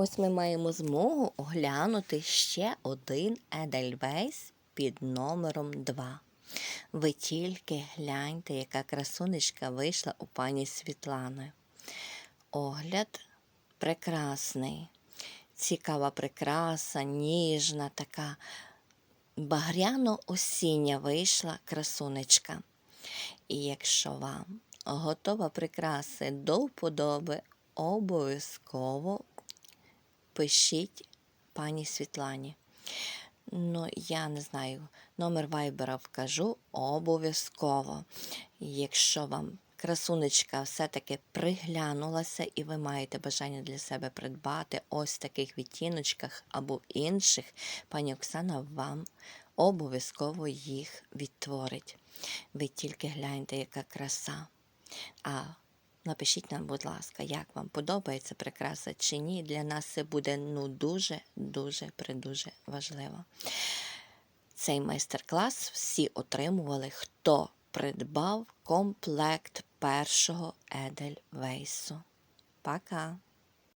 Ось ми маємо змогу оглянути ще один Едельвейс під номером 2. Ви тільки гляньте, яка красунечка вийшла у пані Світлани. Огляд прекрасний. Цікава прикраса, ніжна, така багряно-осіння вийшла красунечка. І якщо вам готова прикраси до вподоби, обов'язково пишіть пані Світлані. Ну, я не знаю, номер вайбера вкажу обов'язково. Якщо вам красунечка все-таки приглянулася і ви маєте бажання для себе придбати ось таких відтіночках або інших, пані Оксана вам обов'язково їх відтворить. Ви тільки гляньте, яка краса. А напишіть нам, будь ласка, як вам подобається прикраса чи ні. Для нас це буде ну дуже, дуже, придуже важливо. Цей майстер-клас всі отримували, хто придбав комплект першого Едельвейсу. Пока!